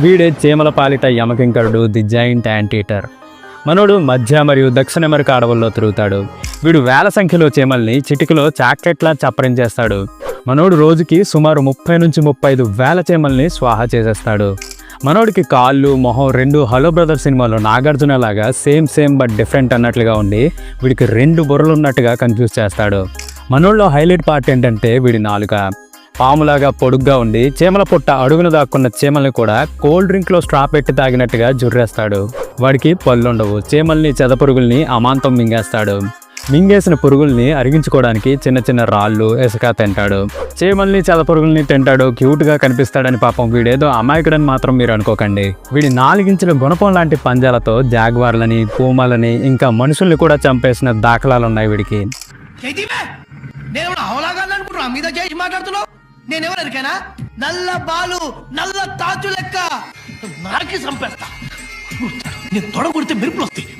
వీడే చీమల పాలిట యమకింకరుడు ది జైంట్ యాంటీటర్. మనోడు మధ్య మరియు దక్షిణ అమెరికా అడవుల్లో తిరుగుతాడు. వీడు వేల సంఖ్యలో చీమల్ని చిటికలో చాక్లెట్లా చప్పరించేస్తాడు మనోడు రోజుకి సుమారు ముప్పై నుంచి ముప్పై ఐదు వేల చీమల్ని స్వాహా చేసేస్తాడు. మనోడికి కాళ్ళు మొహం రెండు హలో బ్రదర్ సినిమాలో నాగార్జున లాగా సేమ్ సేమ్ బట్ డిఫరెంట్ అన్నట్లుగా ఉండి వీడికి రెండు బుర్రలు ఉన్నట్టుగా కన్ఫ్యూజ్ చేస్తాడు. మనోళ్ళలో హైలైట్ పార్ట్ ఏంటంటే వీడి నాలుక. పాములాగా పొడుగ్గా ఉండి చీమల పుట్ట అడుగున దాక్కున్న చీమల్ని కూడా కోల్డ్ డ్రింక్లో స్ట్రా పెట్టి తాగినట్టుగా జుర్రేస్తాడు. వాడికి పళ్ళుండవు. చీమల్ని చెదపురుగుల్ని అమాంతం మింగేస్తాడు. మింగేసిన పురుగుల్ని అరిగించుకోవడానికి చిన్న చిన్న రాళ్ళు ఇసుక తింటాడు. చీమల్ని చెదపురుగుల్ని తింటాడు. క్యూట్గా కనిపిస్తాడని పాపం వీడేదో అమాయకుడని మాత్రం మీరు అనుకోకండి. వీడి నాలుగించిన గుణపం లాంటి పంజాలతో జాగ్వార్లని పూమలని ఇంకా మనుషుల్ని కూడా చంపేసిన దాఖలాలు ఉన్నాయి వీడికి నేను అవలాగా అనుకుంటున్నా మీద చేసి మాట్లాడుతున్నావు. నేనెవరు ఎరికైనా నల్ల బాలు నల్ల తాచు లెక్క. నాకి చంపేస్తా. నేను తొడగొడితే మెరుపులు వస్తాయి.